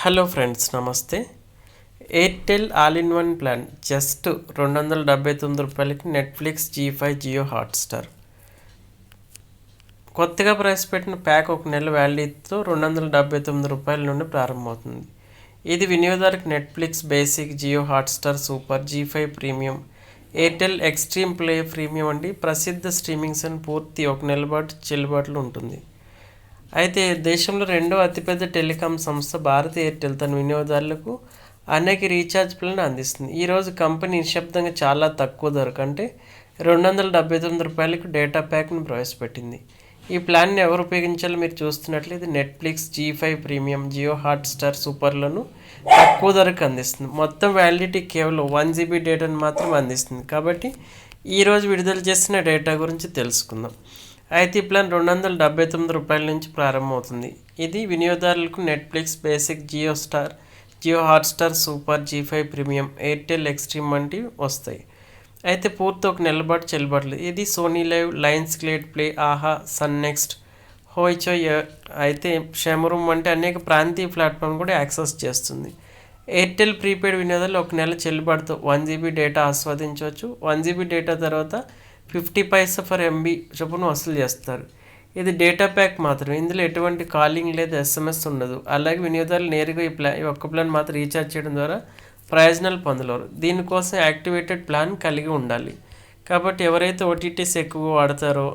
Hello friends నమస్తే. Airtel all in one plan. Just రెండు వందల డెబ్బై తొమ్మిది రూపాయలకి Netflix Zee five Jio Hotstar కొత్తగా ప్రవేశపెట్టిన ప్యాక్ ఒక నెల వ్యాలీతో రెండు వందల డెబ్బై తొమ్మిది రూపాయల నుండి ప్రారంభమవుతుంది. ఇది వినియోగదారుకి Netflix basic Jio Hotstar super Zee five premium Airtel Xtreme Play premium వంటి ప్రసిద్ధ స్ట్రీమింగ్స్ అని పూర్తి ఒక నెల పాటు చెల్లుబాట్లు ఉంటుంది. అయితే దేశంలో రెండో అతిపెద్ద టెలికాం సంస్థ భారత్ ఎయిర్టెల్ తన వినియోగదారులకు అనేక రీఛార్జ్ ప్లాన్ అందిస్తుంది. ఈరోజు కంపెనీ నిశ్శబ్దంగా చాలా తక్కువ ధర కంటే రెండు వందల డెబ్బై తొమ్మిది రూపాయలకు డేటా ప్యాక్ను ప్రవేశపెట్టింది. ఈ ప్లాన్ని ఎవరు ఉపయోగించాలో మీరు చూస్తున్నట్లయితే Netflix Zee five premium Jio Hotstar సూపర్లను తక్కువ ధరకు అందిస్తుంది. మొత్తం వ్యాలిడిటీ కేవలం వన్ జీబీ డేటాను మాత్రం అందిస్తుంది. కాబట్టి ఈరోజు విడుదల చేసిన డేటా గురించి తెలుసుకుందాం. అయితే ఈ ప్లాన్ రెండు వందల డెబ్బై తొమ్మిది రూపాయల నుంచి ప్రారంభమవుతుంది. ఇది వినియోగదారులకు Netflix basic Jio star Jio Hotstar super Zee five premium Airtel Xtreme వంటివి వస్తాయి. అయితే పూర్తి ఒక నెలబాటు చెల్లుబాటు ఇది Sony LIV Lionsgate play Aha Sun NXT Hoichoi అయితే షెమరూమ్ వంటి అనేక ప్రాంతీయ ప్లాట్ఫామ్ కూడా యాక్సెస్ చేస్తుంది. ఎయిర్టెల్ ప్రీపెయిడ్ వినియోగదారులు ఒక నెల చెల్లుబాటుతో వన్ జీబీ డేటా ఆస్వాదించవచ్చు. వన్ జీబీ డేటా తర్వాత ఫిఫ్టీ పైసా ఫర్ ఎంబీ చొప్పున వసూలు చేస్తారు. ఇది డేటా ప్యాక్ మాత్రం ఇందులో ఎటువంటి కాలింగ్ లేదా ఎస్ఎంఎస్ ఉండదు. అలాగే వినియోగదారులు నేరుగా ఈ ప్లాన్ ఈ ఒక్క ప్లాన్ మాత్రం రీఛార్జ్ చేయడం ద్వారా ప్రయోజనాలు పొందలేరు. దీనికోసం యాక్టివేటెడ్ ప్లాన్ కలిగి ఉండాలి. కాబట్టి ఎవరైతే ఓటీటీస్ ఎక్కువ వాడతారో